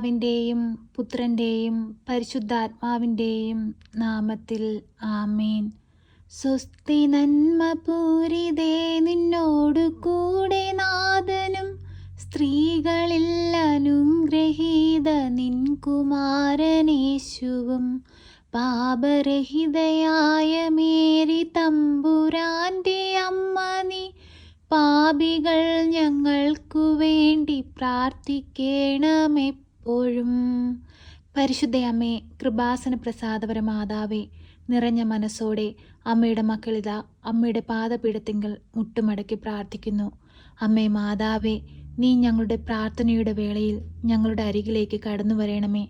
പിതാവിന്റെയും പുത്രന്റെയും പരിശുദ്ധാത്മാവിന്റെയും നാമത്തിൽ ആമേൻ. സ്വസ്തി നന്മ പൂരിതേ നിന്നോടു കൂടെ നാഥനും സ്ത്രീകളിൽ അനുഗ്രഹീത നിൻ കുമാരനേശുവും പാപരഹിതയായ മേരി തമ്പുരാന്റെ അമ്മ നീ പാപികൾ ഞങ്ങൾക്കു വേണ്ടി പ്രാർത്ഥിക്കണമെപ്പോഴും പരിശുദ്ധയമ്മേ കൃപാസന പ്രസാദപര മാതാവേ നിറഞ്ഞ മനസ്സോടെ അമ്മയുടെ മക്കളിത അമ്മയുടെ പാദപീഠത്തിങ്കൽ മുട്ടുമടക്കി പ്രാർത്ഥിക്കുന്നു. അമ്മേ മാതാവേ നീ ഞങ്ങളുടെ പ്രാർത്ഥനയുടെ വേളയിൽ ഞങ്ങളുടെ അരികിലേക്ക് കടന്നു വരണമേ.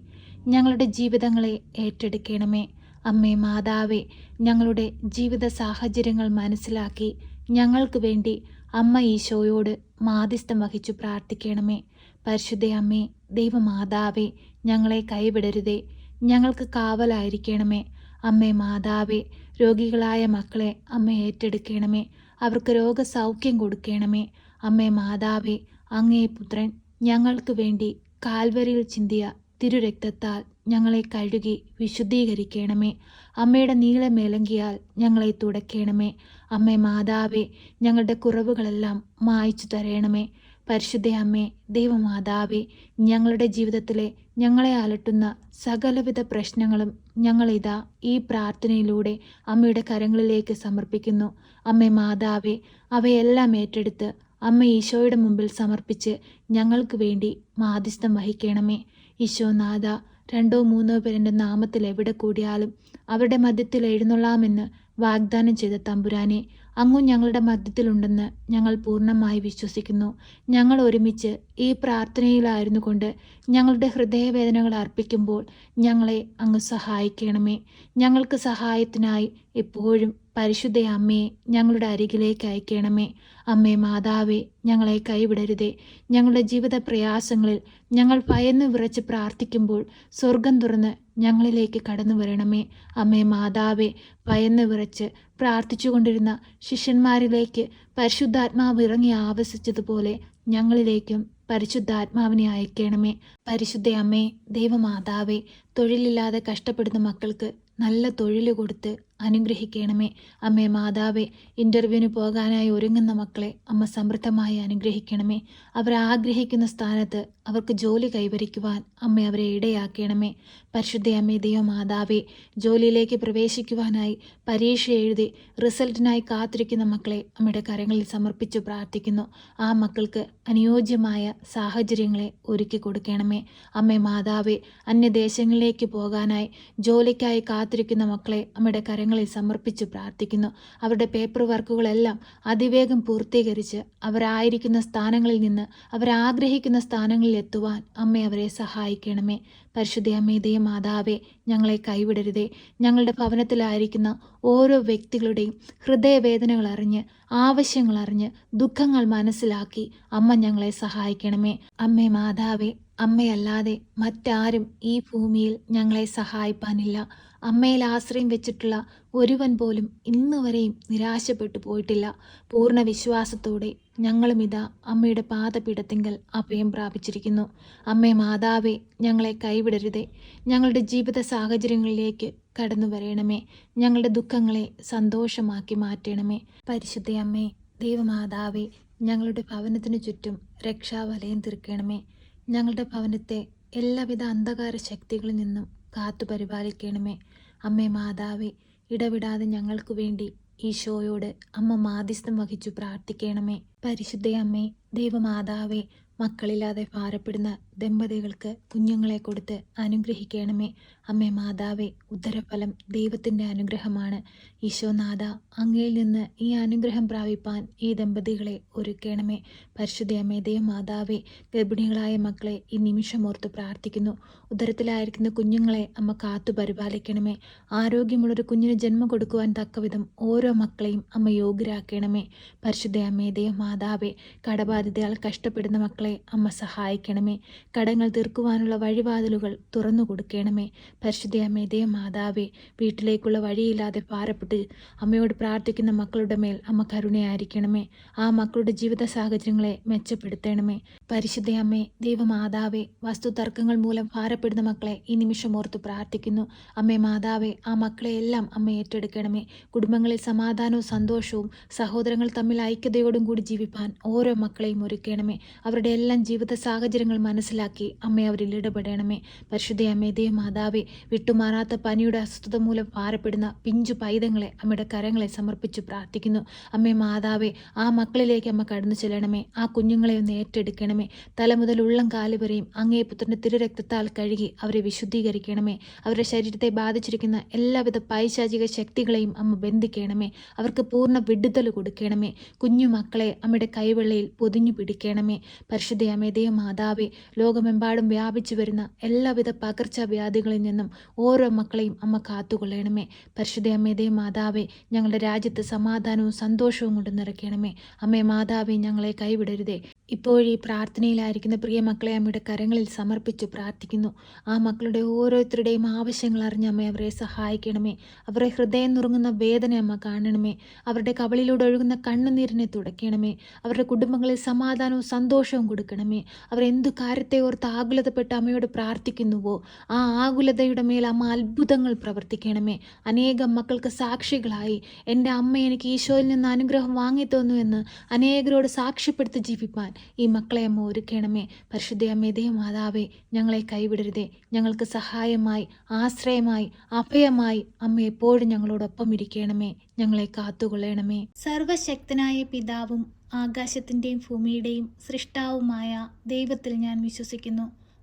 ഞങ്ങളുടെ ജീവിതങ്ങളെ ഏറ്റെടുക്കണമേ. അമ്മേ മാതാവേ ഞങ്ങളുടെ ജീവിത സാഹചര്യങ്ങൾ മനസ്സിലാക്കി ഞങ്ങൾക്ക് വേണ്ടി അമ്മ ഈശോയോട് മാധ്യസ്ഥം വഹിച്ചു പ്രാർത്ഥിക്കണമേ. പരിശുദ്ധ അമ്മേ ദൈവമാതാവേ ഞങ്ങളെ കൈവിടരുതേ. ഞങ്ങൾക്ക് കാവലായിരിക്കണമേ. അമ്മേ മാതാവേ രോഗികളായ മക്കളെ അമ്മ ഏറ്റെടുക്കണമേ. അവർക്ക് രോഗസൗഖ്യം കൊടുക്കണമേ. അമ്മേ മാതാവേ അങ്ങേ പുത്രൻ ഞങ്ങൾക്ക് വേണ്ടി കാൽവരിയിൽ ചിന്തിയ തിരുരക്തത്താൽ ഞങ്ങളെ കഴുകി വിശുദ്ധീകരിക്കണമേ. അമ്മയുടെ നീളമേലങ്കിയാൽ ഞങ്ങളെ തുടയ്ക്കണമേ അമ്മേ മാതാവേ ഞങ്ങളുടെ കുറവുകളെല്ലാം മായച്ചു തരയണമേ പരിശുദ്ധ അമ്മേ ദൈവമാതാവേ ഞങ്ങളുടെ ജീവിതത്തിലെ ഞങ്ങളെ അലട്ടുന്ന സകലവിധ പ്രശ്നങ്ങളും ഞങ്ങളിതാ ഈ പ്രാർത്ഥനയിലൂടെ അമ്മയുടെ കരങ്ങളിലേക്ക് സമർപ്പിക്കുന്നു. അമ്മേ മാതാവേ അവയെല്ലാം ഏറ്റെടുത്ത് അമ്മ ഈശോയുടെ മുമ്പിൽ സമർപ്പിച്ച് ഞങ്ങൾക്ക് വേണ്ടി മാധ്യസ്ഥം വഹിക്കണമേ. ഈശോനാഥ രണ്ടോ മൂന്നോ പേരുടെ നാമത്തിൽ എവിടെ കൂടിയാലും അവരുടെ മധ്യത്തിൽ എഴുന്നള്ളാമെന്ന് വാഗ്ദാനം ചെയ്ത തമ്പുരാനെ അങ്ങും ഞങ്ങളുടെ മധ്യത്തിലുണ്ടെന്ന് ഞങ്ങൾ പൂർണമായി വിശ്വസിക്കുന്നു. ഞങ്ങൾ ഒരുമിച്ച് ഈ പ്രാർത്ഥനയിലായിരുന്നു കൊണ്ട് ഞങ്ങളുടെ ഹൃദയവേദനകൾ അർപ്പിക്കുമ്പോൾ ഞങ്ങളെ അങ്ങ് സഹായിക്കണമേ. ഞങ്ങൾക്ക് സഹായത്തിനായി എപ്പോഴും പരിശുദ്ധ അമ്മയെ ഞങ്ങളുടെ അരികിലേക്ക് അയക്കണമേ. അമ്മേ മാതാവേ ഞങ്ങളെ കൈവിടരുതേ. ഞങ്ങളുടെ ജീവിത പ്രയാസങ്ങളിൽ ഞങ്ങൾ ഭയന്ന് വിറച്ച് പ്രാർത്ഥിക്കുമ്പോൾ സ്വർഗം തുറന്ന് ഞങ്ങളിലേക്ക് കടന്നു വരണമേ. അമ്മേ മാതാവേ ഭയന്ന് വിറച്ച് പ്രാർത്ഥിച്ചുകൊണ്ടിരുന്ന ശിഷ്യന്മാരിലേക്ക് പരിശുദ്ധാത്മാവ് ഇറങ്ങി ആവശിച്ചതുപോലെ ഞങ്ങളിലേക്കും പരിശുദ്ധാത്മാവിനെ അയക്കണമേ. പരിശുദ്ധ അമ്മേ ദൈവമാതാവേ തൊഴിലില്ലാതെ കഷ്ടപ്പെടുന്ന മക്കൾക്ക് നല്ല തൊഴിൽ കൊടുത്ത് അനുഗ്രഹിക്കണമേ. അമ്മേ മാതാവേ ഇന്റർവ്യൂവിന് പോകാനായി ഒരുങ്ങുന്ന മക്കളെ അമ്മ സമൃദ്ധമായി അനുഗ്രഹിക്കണമേ. അവർ ആഗ്രഹിക്കുന്ന സ്ഥാനത്ത് അവർക്ക് ജോലി കൈവരിക്കുവാൻ അമ്മ അവരെ ഇടയാക്കണമേ. പരിശുദ്ധ അമ്മേ ദൈവ മാതാവേ ജോലിയിലേക്ക് പ്രവേശിക്കുവാനായി പരീക്ഷ എഴുതി റിസൾട്ടിനായി കാത്തിരിക്കുന്ന മക്കളെ അമ്മയുടെ കരങ്ങളിൽ സമർപ്പിച്ചു പ്രാർത്ഥിക്കുന്നു. ആ മക്കൾക്ക് അനുയോജ്യമായ സാഹചര്യങ്ങളെ ഒരുക്കി കൊടുക്കണമേ. അമ്മേ മാതാവേ അന്യദേശങ്ങളിലേക്ക് പോകാനായി ജോലിക്കായി കാത്തിരിക്കുന്ന മക്കളെ അമ്മയുടെ കരങ്ങളിൽ സമർപ്പിച്ചു പ്രാർത്ഥിക്കുന്നു. അവരുടെ പേപ്പർ വർക്കുകളെല്ലാം അതിവേഗം പൂർത്തീകരിച്ച് അവരായിരിക്കുന്ന സ്ഥാനങ്ങളിൽ നിന്ന് അവരാഗ്രഹിക്കുന്ന സ്ഥാനങ്ങളിൽ എത്തുവാൻ അമ്മ അവരെ സഹായിക്കണമേ. പരിശുദ്ധ അമ്മേതയ മാതാവേ ഞങ്ങളെ കൈവിടരുതേ. ഞങ്ങളുടെ ഭവനത്തിലായിരിക്കുന്ന ഓരോ വ്യക്തികളുടെയും ഹൃദയവേദനകൾ അറിഞ്ഞ് ആവശ്യങ്ങൾ അറിഞ്ഞ് ദുഃഖങ്ങൾ മനസ്സിലാക്കി അമ്മ ഞങ്ങളെ സഹായിക്കണമേ. അമ്മേ മാതാവേ അമ്മയല്ലാതെ മറ്റാരും ഈ ഭൂമിയിൽ ഞങ്ങളെ സഹായിപ്പാനില്ല. അമ്മയിൽ ആശ്രയം വെച്ചിട്ടുള്ള ഒരുവൻ പോലും ഇന്നുവരെയും നിരാശപ്പെട്ടു പോയിട്ടില്ല. പൂർണ വിശ്വാസത്തോടെ ഞങ്ങളും ഇതാ അമ്മയുടെ പാദപീഠത്തിങ്കൽ അഭയം പ്രാപിച്ചിരിക്കുന്നു. അമ്മേ മാതാവേ ഞങ്ങളെ കൈവിടരുതേ. ഞങ്ങളുടെ ജീവിത സാഹചര്യങ്ങളിലേക്ക് കടന്നു വരയണമേ ഞങ്ങളുടെ ദുഃഖങ്ങളെ സന്തോഷമാക്കി മാറ്റണമേ. പരിശുദ്ധ അമ്മേ ദൈവമാതാവേ ഞങ്ങളുടെ ഭവനത്തിനു ചുറ്റും രക്ഷാവലയം തീർക്കണമേ. ഞങ്ങളുടെ ഭവനത്തെ എല്ലാവിധ അന്ധകാര ശക്തികളിൽ നിന്നും കാത്തു പരിപാലിക്കണമേ. അമ്മേ മാതാവേ ഇടവിടാതെ ഞങ്ങൾക്കു വേണ്ടി ഈശോയോട് അമ്മ മാധ്യസ്ഥം വഹിച്ചു പ്രാർത്ഥിക്കണമേ. പരിശുദ്ധ അമ്മേ ദൈവമാതാവേ മക്കളില്ലാതെ ഭാരപ്പെടുന്ന ദമ്പതികൾക്ക് കുഞ്ഞുങ്ങളെ കൊടുത്ത് അനുഗ്രഹിക്കണമേ. അമ്മേ മാതാവേ ഉദരഫലം ദൈവത്തിന്റെ അനുഗ്രഹമാണ്. ഈശോനാഥ അങ്ങയിൽ നിന്ന് ഈ അനുഗ്രഹം പ്രാപിപ്പാൻ ഈ ദമ്പതികളെ ഒരുക്കണമേ. പരിശുദ്ധയമ്മേ ദൈവമാതാവേ ഗർഭിണികളായ മക്കളെ ഈ നിമിഷം ഓർത്ത് പ്രാർത്ഥിക്കുന്നു. ഉദരത്തിലായിരിക്കുന്ന കുഞ്ഞുങ്ങളെ അമ്മ കാത്തു പരിപാലിക്കണമേ. ആരോഗ്യമുള്ളൊരു കുഞ്ഞിന് ജന്മം കൊടുക്കുവാൻ തക്കവിധം ഓരോ മക്കളെയും അമ്മ യോഗ്യരാക്കണമേ. പരിശുദ്ധ അമ്മേ ദൈവമാതാവേ കടബാധിതയാൽ കഷ്ടപ്പെടുന്ന മക്കളെ അമ്മ സഹായിക്കണമേ. കടങ്ങൾ തീർക്കുവാനുള്ള വഴിവാതിലുകൾ തുറന്നു കൊടുക്കണമേ. പരിശുദ്ധ അമ്മേ ദേ മാതാവേ വീട്ടിലേക്കുള്ള വഴിയില്ലാതെ ഭാരപ്പെട്ട് അമ്മയോട് പ്രാർത്ഥിക്കുന്ന മക്കളുടെ മേൽ അമ്മ കരുണയായിരിക്കണമേ. ആ മക്കളുടെ ജീവിത സാഹചര്യങ്ങളെ മെച്ചപ്പെടുത്തണമേ. പരിശുദ്ധയമ്മേ ദൈവമാതാവേ വസ്തുതർക്കങ്ങൾ മൂലം ഭാരപ്പെടുന്ന മക്കളെ ഈ നിമിഷം ഓർത്ത് പ്രാർത്ഥിക്കുന്നു. അമ്മേ മാതാവേ ആ മക്കളെ എല്ലാം അമ്മ ഏറ്റെടുക്കണമേ. കുടുംബങ്ങളിൽ സമാധാനവും സന്തോഷവും സഹോദരങ്ങൾ തമ്മിൽ ഐക്യതയോടും കൂടി ജീവിപ്പാൻ ഓരോ മക്കളെയും ഒരുക്കണമേ. അവരുടെ എല്ലാം ജീവിത സാഹചര്യങ്ങൾ മനസ്സിലാക്കി അമ്മ അവരിൽ ഇടപെടണമേ. പരിശുദ്ധയമ്മേ ദൈവമാതാവേ വിട്ടുമാറാത്ത പനിയുടെ അസ്വസ്ഥത മൂലം ഭാരപ്പെടുന്ന പിഞ്ചു പൈതങ്ങളെ അമ്മയുടെ കരങ്ങളെ സമർപ്പിച്ച് പ്രാർത്ഥിക്കുന്നു. അമ്മേ മാതാവേ ആ മക്കളിലേക്ക് അമ്മ കടന്നു ചെല്ലണമേ. ആ കുഞ്ഞുങ്ങളെ ഒന്ന് ഏറ്റെടുക്കണമേ. തല മുതൽ ഉള്ളം കാൽ വരെയും അങ്ങേ പുത്രന്റെ തിരുരക്തത്താൽ കഴുകി അവരെ വിശുദ്ധീകരിക്കണമേ. അവരുടെ ശരീരത്തെ ബാധിച്ചിരിക്കുന്ന എല്ലാവിധ പൈശാചിക ശക്തികളെയും അമ്മ ബന്ധിക്കണമേ. അവർക്ക് പൂർണ വിടുതൽ കൊടുക്കണമേ. കുഞ്ഞു മക്കളെ അമ്മയുടെ കൈവെള്ളയിൽ പൊതിഞ്ഞു പിടിക്കണമേ. പരിശുദ്ധ അമേതയ മാതാവേ ലോകമെമ്പാടും വ്യാപിച്ചു വരുന്ന എല്ലാവിധ പകർച്ചവ്യാധികളിൽ നിന്നും ഓരോ മക്കളെയും അമ്മ കാത്തുകൊള്ളണമേ. പരിശുദ്ധ അമേതയ മാതാവേ ഞങ്ങളുടെ രാജ്യത്ത് സമാധാനവും സന്തോഷവും കൊണ്ട് നിറയ്ക്കണമേ. അമ്മേ മാതാവേ ഞങ്ങളെ കൈവിടരുതേ. ഇപ്പോഴീ പ്രാർത്ഥനയിലായിരിക്കുന്ന പ്രിയ മക്കളെ അമ്മയുടെ കരങ്ങളിൽ സമർപ്പിച്ചു പ്രാർത്ഥിക്കുന്നു. ആ മക്കളുടെ ഓരോരുത്തരുടെയും ആവശ്യങ്ങൾ അറിഞ്ഞ് അമ്മ അവരെ സഹായിക്കണമേ. അവരെ ഹൃദയം നുറുങ്ങുന്ന വേദന അമ്മ കാണണമേ. അവരുടെ കവളിലൂടെ ഒഴുകുന്ന കണ്ണുനീരിനെ തുടയ്ക്കണമേ. അവരുടെ കുടുംബങ്ങളിൽ സമാധാനവും സന്തോഷവും കൊടുക്കണമേ. അവർ എന്തു കാര്യത്തെ ഓർത്ത് ആകുലതപ്പെട്ട് അമ്മയോട് പ്രാർത്ഥിക്കുന്നുവോ ആ ആകുലതയുടെ മേൽ അമ്മ അത്ഭുതങ്ങൾ പ്രവർത്തിക്കണമേ. അനേകം മക്കൾക്ക് സാക്ഷികളായി. എന്റെ അമ്മ എനിക്ക് ഈശോയിൽ നിന്ന് അനുഗ്രഹം വാങ്ങി തന്നു എന്ന് അനേകരോട് സാക്ഷ്യപ്പെടുത്തി ജീവിപ്പാൻ ഈ മക്കളെ അമ്മ ഒരുക്കണമേ. പരിശുദ്ധ അമ്മേ മാതാവേ ഞങ്ങളെ കൈവിടരുതേ. ഞങ്ങൾക്ക് സഹായമായി ആശ്രയമായി അഭയമായി അമ്മ എപ്പോഴും ഞങ്ങളോടൊപ്പം ഇരിക്കണമേ. ഞങ്ങളെ കാത്തുകൊള്ളണമേ. സർവശക്തനായ പിതാവും ആകാശത്തിന്റെയും ഭൂമിയുടെയും സൃഷ്ടാവുമായ ദൈവത്തിൽ ഞാൻ വിശ്വസിക്കുന്നു.